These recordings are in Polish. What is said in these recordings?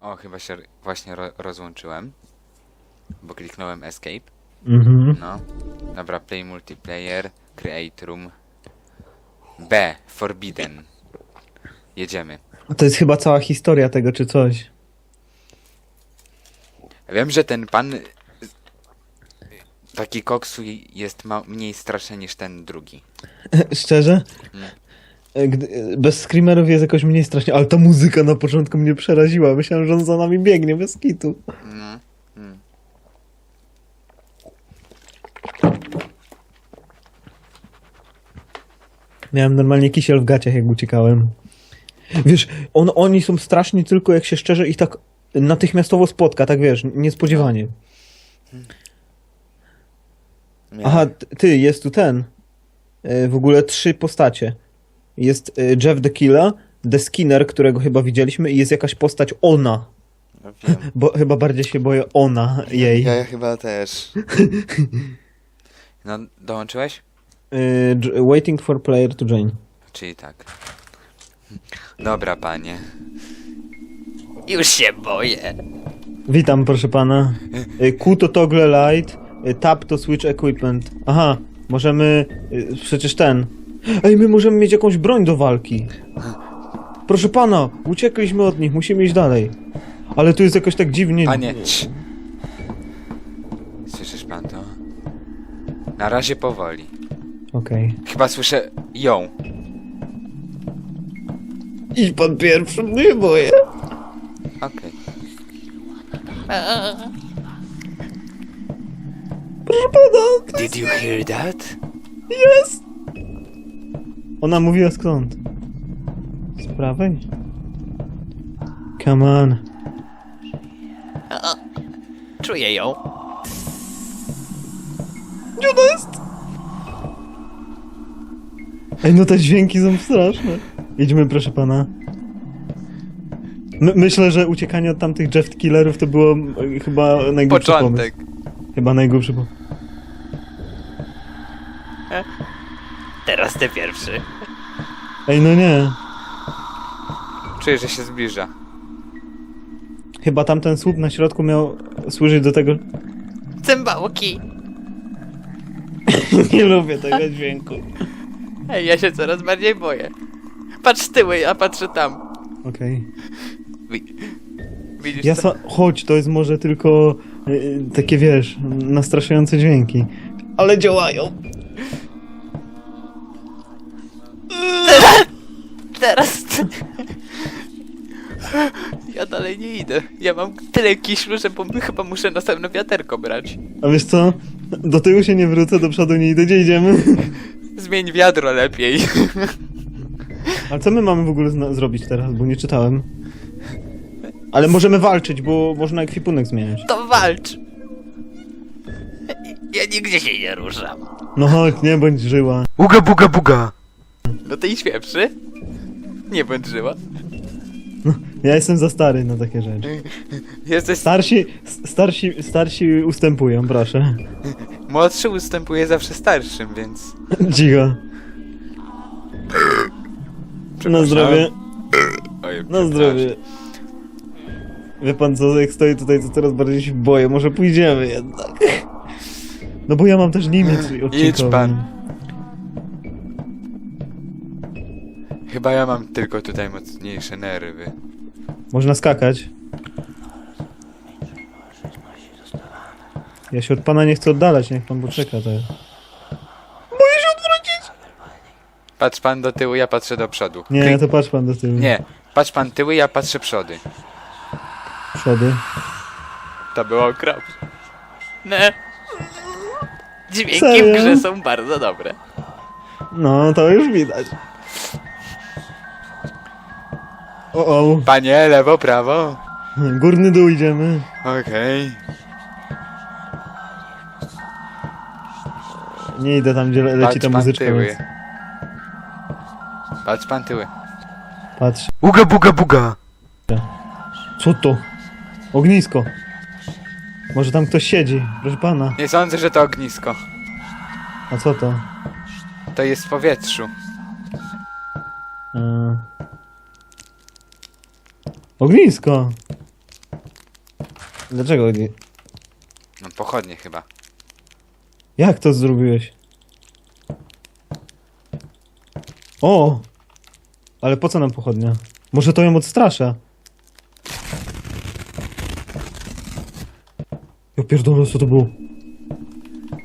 O, chyba się właśnie ro rozłączyłem. Bo kliknąłem escape. Mhm. No. Dobra, play multiplayer, create room. B, forbidden. Jedziemy. To jest chyba cała historia tego, czy coś. Wiem, że ten pan taki koksu jest ma mniej straszny niż ten drugi. Szczerze? E, Gdy, e, bez screamerów jest jakoś mniej strasznie, ale ta muzyka na początku mnie przeraziła. Myślałem, że on za nami biegnie bez kitu. No. Mm. Miałem normalnie kisiel w gaciach, jak uciekałem. Wiesz, on, oni są straszni tylko jak się szczerze ich tak natychmiastowo spotka, tak wiesz, niespodziewanie. Miałem- Aha, ty, jest tu ten. E, W ogóle trzy postacie. Jest e, Jeff the Killer, The Skinner, którego chyba widzieliśmy i jest jakaś postać ona. Wiem. Bo chyba bardziej się boję ona, jej. Ja chyba też. No, dołączyłeś? J- Waiting for player to join. Czyli tak. Dobra, panie. Już się boję. Witam, proszę pana. Q to toggle light, e, tab to switch equipment. Aha, możemy... Przecież ten... Ej, my możemy mieć jakąś broń do walki. Proszę pana, uciekliśmy od nich, musimy iść dalej. Ale tu jest jakoś tak dziwnie... Panie, cii. Słyszysz pan to? Na razie powoli. Okej. Chyba słyszę ją. Idź pan pierwszy, nie boję. Okej. Proszę pana, Did you hear that? jest! Ona mówiła skąd? Z prawej? Come on. Czuję ją. Gdzie ona jest? Ej, no te dźwięki są straszne. Idźmy, proszę pana. My, myślę, że uciekanie od tamtych Jeff Killerów to było e, chyba najgłupszy Początek. pomysł. Chyba najgłupszy pomysł. Teraz ty pierwszy. Ej, no nie. Czuję, że się zbliża. Chyba tamten słup na środku miał służyć do tego... Cymbałki! nie lubię tego dźwięku. Ej, ja się coraz bardziej boję. Patrz tyły, ja patrzę tam. Okej. Wi- Widzisz Ja to? sa... Chodź, to jest może tylko y, takie, wiesz, nastraszające dźwięki. Ale działają. Dalej nie idę. Ja mam tyle kiślu, że po- chyba muszę następne wiaterko brać. A wiesz co? Do tyłu się nie wrócę, do przodu nie idę. Gdzie idziemy? Zmień wiadro lepiej. Ale co my mamy w ogóle zrobić teraz, bo nie czytałem. Ale możemy walczyć, bo można ekwipunek zmieniać. To walcz! Ja nigdzie się nie ruszam. No chodź, nie bądź żyła. Uga buga buga. No idź pierwszy. Nie bądź żyła. Ja jestem za stary na takie rzeczy. Jesteś Starsi, starsi, starsi ustępują, proszę. młodszy, ustępuje zawsze starszym, więc... Cicho. Na zdrowie, Oj, na zdrowie. Wie pan co, jak stoję tutaj, to coraz bardziej się boję. Może pójdziemy jednak. No bo ja mam też limit odcinkowy. pan. Chyba ja mam tylko tutaj mocniejsze nerwy. Można skakać. Ja się od pana nie chcę oddalać, niech pan poczeka to jest. Patrz pan do tyłu, ja patrzę do przodu. Nie, Klik- to patrz pan do tyłu. Nie, patrz pan tyły, ja patrzę przody. Przody. To było okropne. Ne. Dźwięki Serio? w grze są bardzo dobre. No, to już widać. O, o. Panie, lewo, prawo. Górny dół idziemy. Okej. Nie idę tam, gdzie le- leci Patrz ta pan muzyczka. tyły. Więc... Patrz pan tyły. Patrz. Uga buga buga. Co to? Ognisko. Może tam ktoś siedzi, proszę pana. Nie sądzę, że to ognisko. A co to? To jest w powietrzu. Eee... Ognisko. Dlaczego nie? No pochodnie chyba. Jak to zrobiłeś? O! Ale po co nam pochodnia? Może to ją odstrasza? Ja pierdolę, co to było?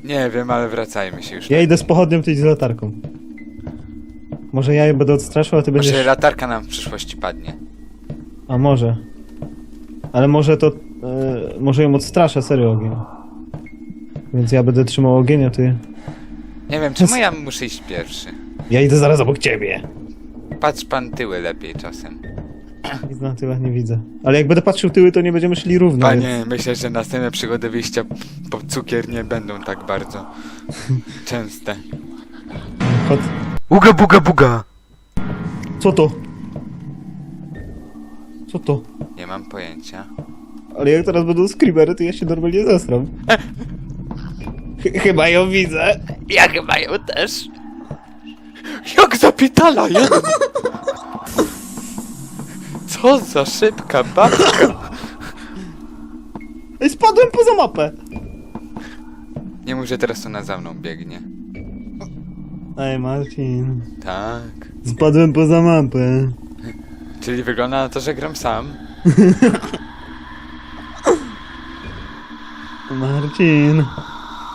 Nie wiem, ale wracajmy się już. Ja idę z pochodnią, ty idź z latarką. Może ja je będę odstraszał, a ty Może będziesz... latarka nam w przyszłości padnie. A może. Ale może to... E, może ją odstrasza, serio ogień. Więc ja będę trzymał ogień, a ty... Nie wiem, czemu ja muszę iść pierwszy? Ja idę zaraz obok ciebie. Patrz pan tyły lepiej czasem. Nic na tyle nie widzę. Ale jak będę patrzył tyły, to nie będziemy szli równo. więc- Panie, myślę, że następne przygody wyjścia po cukier nie będą tak bardzo częste. Chodź. Uga buga buga! Co to? Co to? Nie mam pojęcia. Ale jak teraz będą screamery, to ja się normalnie zesram. Ch- Chyba ją widzę. Ja chyba ją też. Jak zapitala jeden! Co za szybka babka! Ej, spadłem poza mapę. Nie mów, że teraz ona za mną biegnie. Ej, Marcin. Tak. Spadłem poza mapę. Czyli wygląda na to, że gram sam. Marcin.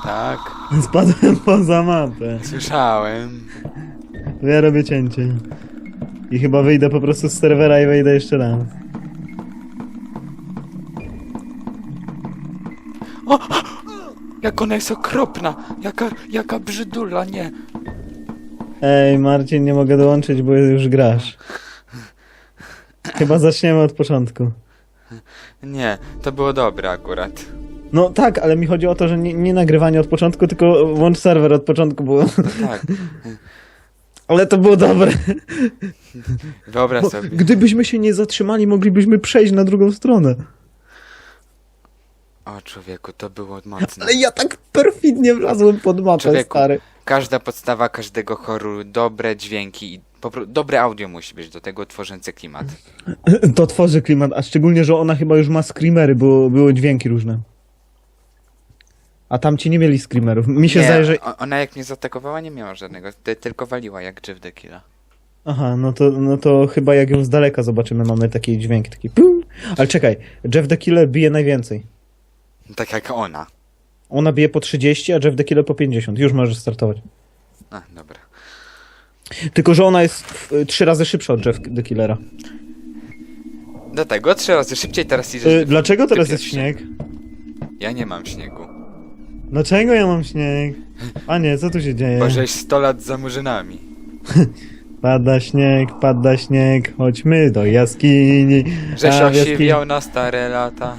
Tak. Spadłem poza mapę. Słyszałem. Ja robię cięcie. I chyba wyjdę po prostu z serwera i wejdę jeszcze raz. Jak ona jest okropna! Jaka, jaka brzydula, nie! Ej, Marcin, nie mogę dołączyć, bo już grasz. Chyba zaczniemy od początku. Nie, to było dobre akurat. No tak, ale mi chodzi o to, że nie, nie nagrywanie od początku, tylko włącz serwer od początku, bo... Tak. Ale to było dobre. Wyobraź Bo sobie. gdybyśmy się nie zatrzymali, moglibyśmy przejść na drugą stronę. O człowieku, to było mocne. Ale ja tak perfidnie wlazłem pod mapę, Człowieku. stary. Każda podstawa każdego horroru, dobre dźwięki i dobre audio musi być do tego tworzące klimat. To tworzy klimat, a szczególnie, że ona chyba już ma screamery, bo były dźwięki różne. A tamci nie mieli screamerów. Mi się nie, zdaje, że... ona jak mnie zaatakowała nie miała żadnego, ty- tylko waliła jak Jeff the Killa. Aha, no to, no to chyba jak ją z daleka zobaczymy, mamy taki dźwięk, taki pum. Ale czekaj, Jeff the Killer bije najwięcej. Tak jak ona. Ona bije po 30, a Jeff the Killer po 50. Już możesz startować. A, dobra. Tylko, że ona jest y, trzy razy szybsza od Jeff the Killera. Dlatego trzy razy szybciej teraz idziesz. Y, dlaczego ty teraz jest pierwszy. śnieg? Ja nie mam śniegu. Dlaczego ja mam śnieg? A nie, co tu się dzieje? Bo żeś 100 lat za murzynami. Pada śnieg, pada śnieg, chodźmy do jaskini. Żeś A, w jaskini- osiwiał na stare lata.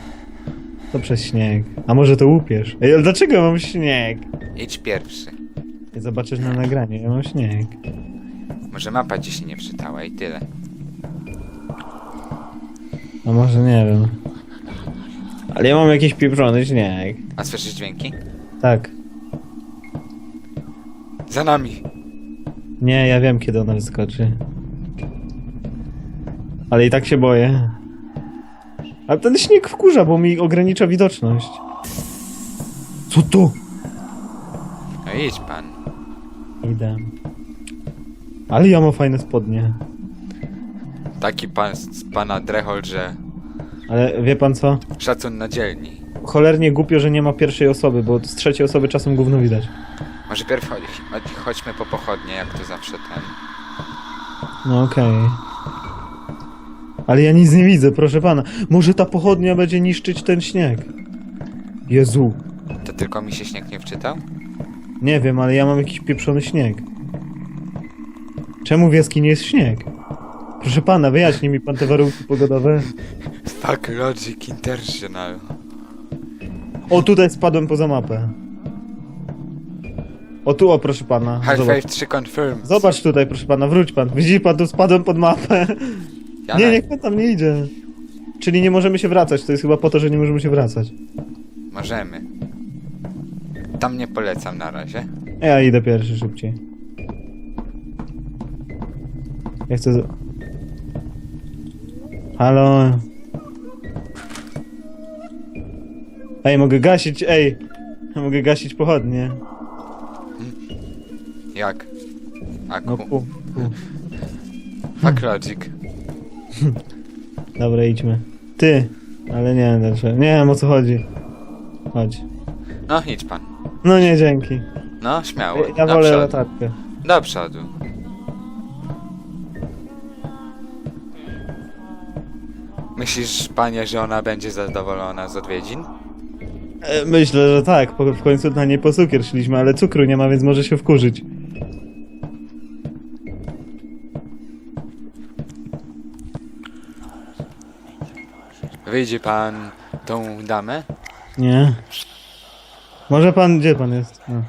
To przez śnieg. A może to łupiesz? Ej, ale dlaczego ja mam śnieg? Idź pierwszy. I Zobaczysz na nagranie, ja mam śnieg. Może mapa ci się nie wczytała i tyle. A może nie wiem. Ale ja mam jakiś pieprzony śnieg. A słyszysz dźwięki? Tak. Za nami. Nie, ja wiem kiedy ona wyskoczy. Ale i tak się boję. Ale ten śnieg wkurza, bo mi ogranicza widoczność. Co to? No idź pan. Idę. Ale ja mam fajne spodnie. Taki pan z pana Drehol, że Ale wie pan co? szacun na dzielni. Cholernie głupio, że nie ma pierwszej osoby, bo z trzeciej osoby czasem gówno widać. Może pierw chodź, chodź, chodźmy po pochodnie, jak to zawsze ten. No okej. Ale ja nic nie widzę, proszę pana. Może ta pochodnia będzie niszczyć ten śnieg. Jezu. To tylko mi się śnieg nie wczytał? Nie wiem, ale ja mam jakiś pieprzony śnieg. Czemu w jaskini jest śnieg? Proszę pana, wyjaśni mi pan te warunki pogodowe. Fuck Logic International. O, tutaj spadłem poza mapę. O tu, o proszę pana. Zobacz. Half-Life 3 confirmed. Zobacz tutaj, proszę pana, wróć pan. Widzi pan, tu spadłem pod mapę. Ja Nie, na- niech pan tam nie idzie. Czyli nie możemy się wracać, to jest chyba po to, że nie możemy się wracać. Możemy. Tam nie polecam na razie. Ja idę pierwszy szybciej. Ja chcę... z- Halo? Ej, mogę gasić, ej. Mogę gasić pochodnie. Jak? Aku. No pu, pu. Fuck logic. Dobra, idźmy. Ty. Ale nie wiem dlaczego. Nie wiem o co chodzi. Chodź. No, idź pan. No nie, dzięki. No, śmiało. Ja Do wolę przodu. latarkę. Do przodu. Myślisz, panie, że ona będzie zadowolona z odwiedzin? E, Myślę, że tak. Po- W końcu na niej po cukier szliśmy, ale cukru nie ma, więc może się wkurzyć. Wyjdzie pan tą damę? Nie. Może pan, gdzie pan jest? No.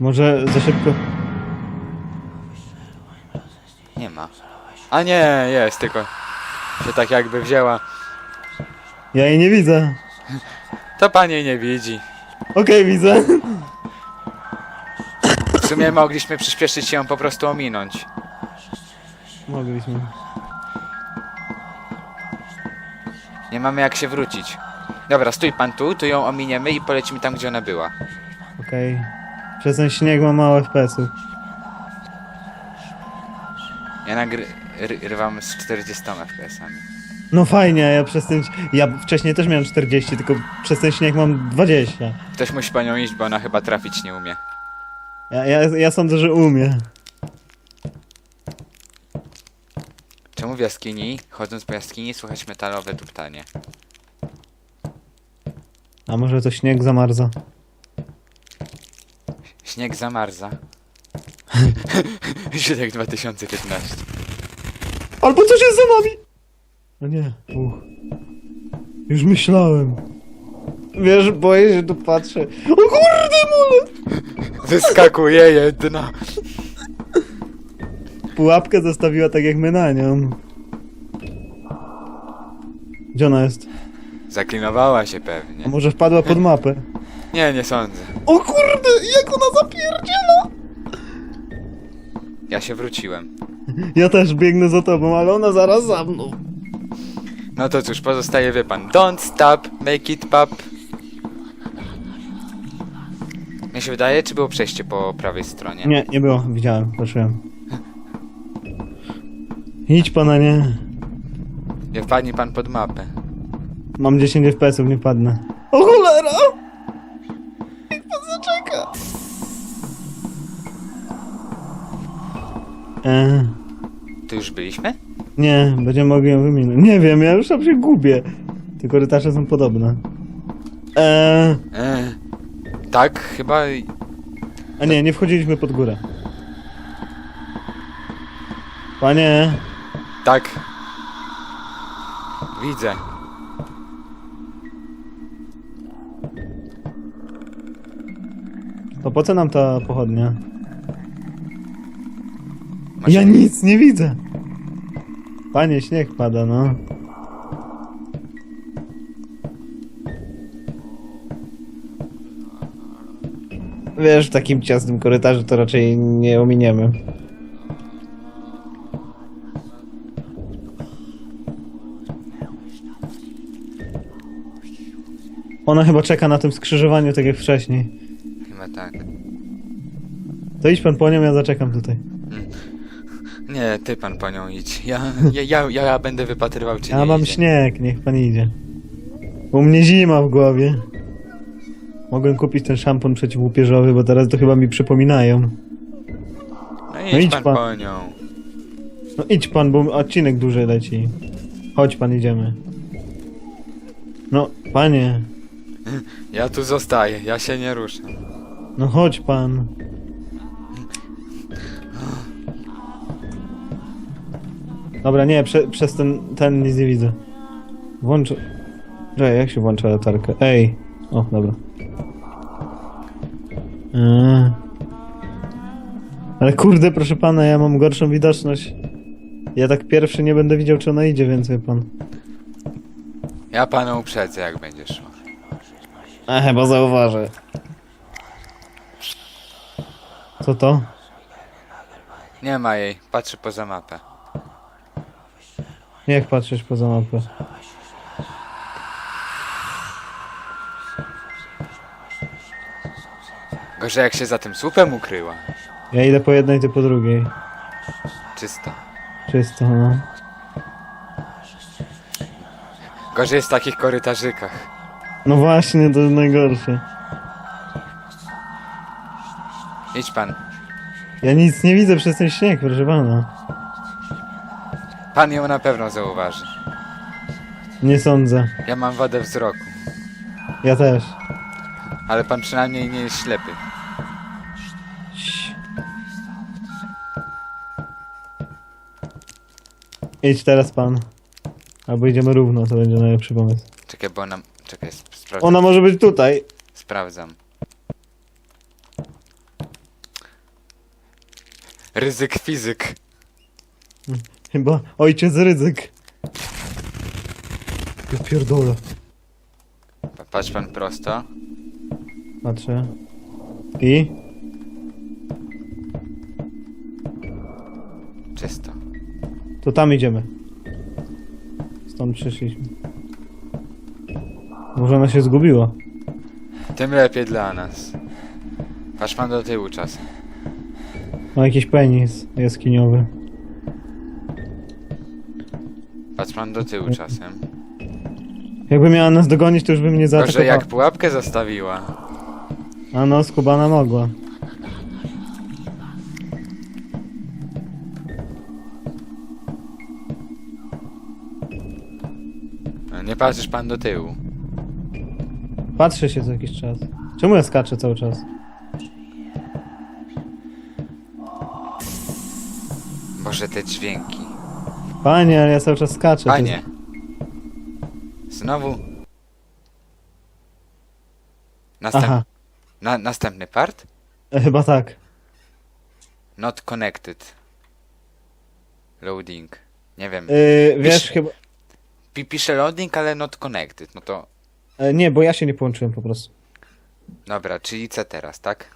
Może za szybko. Nie ma. A nie, jest, tylko się tak jakby wzięła. Ja jej nie widzę. To pani nie widzi. Okej, widzę. W sumie mogliśmy przyspieszyć się ją po prostu ominąć. Mogliśmy. Nie mamy jak się wrócić. Dobra, stój pan tu, tu ją ominiemy i polecimy tam, gdzie ona była. Okej. Przez ten śnieg mam mało FPS-ów. Ja nagrywam z 40 FPS-ami. No fajnie, ja przez ten... Ja wcześniej też miałem 40, tylko przez ten śnieg mam 20. Ktoś musi panią iść, bo ona chyba trafić nie umie. Ja, ja, ja sądzę, że umie. Czemu w jaskini, chodząc po jaskini, słychać metalowe tuptanie? A może to śnieg zamarza? Śnieg zamarza. Siedek 2015. Albo coś jest za nami! No nie, uch. Już myślałem. Wiesz, boję się, tu patrzę. O kurde, mole! Wyskakuje jedna. Pułapkę zostawiła tak jak my na nią. Gdzie ona jest? Zaklinowała się A pewnie. może wpadła pod mapę? Nie, nie sądzę. O kurde, jak ona zapierdziela! Ja się wróciłem. Ja też biegnę za tobą, ale ona zaraz za mną. No to cóż, pozostaje wie pan. Don't stop, make it pop. Mnie się wydaje, czy było przejście po prawej stronie? Nie, nie było, widziałem, patrzyłem. Idź pana, nie. Nie wpadnie pan pod mapę. Mam 10 FPS-ów, nie padnę. O cholera! Eee, Tu już byliśmy? nie, będziemy mogli ją wyminąć. Nie wiem, ja już tam się gubię. Te korytarze są podobne. Eee, Eee, tak, chyba... a nie, nie wchodziliśmy pod górę. Panie, Tak. Widzę. to po co nam ta pochodnia? Ja nic nie widzę. Panie, śnieg pada, no. Wiesz, w takim ciasnym korytarzu to raczej nie ominiemy. Ona chyba czeka na tym skrzyżowaniu, tak jak wcześniej. Chyba tak. To idź pan po nią, ja zaczekam tutaj. Nie, ty pan po nią idź. Ja, ja, ja, ja będę wypatrywał, czy Ja nie mam idzie. śnieg, niech pan idzie. U mnie zima w głowie. Mogłem kupić ten szampon przeciwłupieżowy, bo teraz to chyba mi przypominają. No idź, No idź pan, pan. po nią. No idź pan, bo odcinek dłużej leci. Chodź pan, idziemy. No, panie. Ja tu zostaję, ja się nie ruszę. No chodź pan. Dobra, nie, prze, przez ten, ten nic nie widzę. Włącz... Czekaj, jak się włącza latarkę? Ej! O, dobra. Eee. Ale kurde, proszę pana, ja mam gorszą widoczność. Ja tak pierwszy nie będę widział, czy ona idzie, więc wie pan. Ja pana uprzedzę, jak będzie szło. A chyba zauważę. Co to? Nie ma jej, patrzy poza mapę. Niech patrzysz poza mapę. Gorzej jak się za tym słupem ukryła. Ja idę po jednej, ty po drugiej. Czysto. Czysto, no. Gorzej jest w takich korytarzykach. No właśnie, to jest najgorsze. Idź pan. Ja nic nie widzę przez ten śnieg, proszę pana. Pan ją na pewno zauważy. Nie sądzę. Ja mam wadę wzroku. Ja też. Ale pan przynajmniej nie jest ślepy. Idź teraz pan. Albo idziemy równo, to będzie najlepszy pomysł. Czekaj, bo nam... Czekaj, sp- sprawdzam. Ona może być tutaj. Sprawdzam. Ryzyk fizyk. Chyba ojciec ryzyk. Ja pierdolę. Pa- Patrz pan prosto. Patrzę. I? Czysto. To tam idziemy. Stąd przyszliśmy. Może ona się zgubiła. Tym lepiej dla nas. Patrz pan do tyłu czasem. Ma jakiś penis jaskiniowy. Pan do tyłu czasem. Jakby miała nas dogonić, to już by mnie Gorzej zaatakowała. jak pułapkę zostawiła. A no, skubana mogła. No, Nie patrzysz pan do tyłu. Patrzę się co jakiś czas. Czemu ja skaczę cały czas? Boże, te dźwięki. Panie, ale ja cały czas skaczę. to Panie. Znowu. Następ... Aha, Na, następny part? e, chyba tak. Not connected. Loading. Nie wiem. Yy, wiesz, Pisz- chyba... Pi- Pisze loading, ale not connected. No to. E, nie, bo ja się nie połączyłem po prostu. Dobra, czyli co teraz, tak?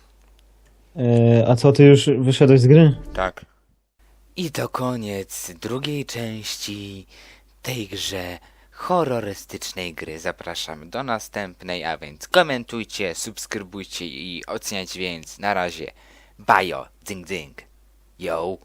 E, a co, ty już wyszedłeś z gry? Tak. I to koniec drugiej części tej grze horrorystycznej gry. Zapraszamy do następnej, a więc komentujcie, subskrybujcie i oceniajcie więc na razie. Bajo, ding ding. Yo.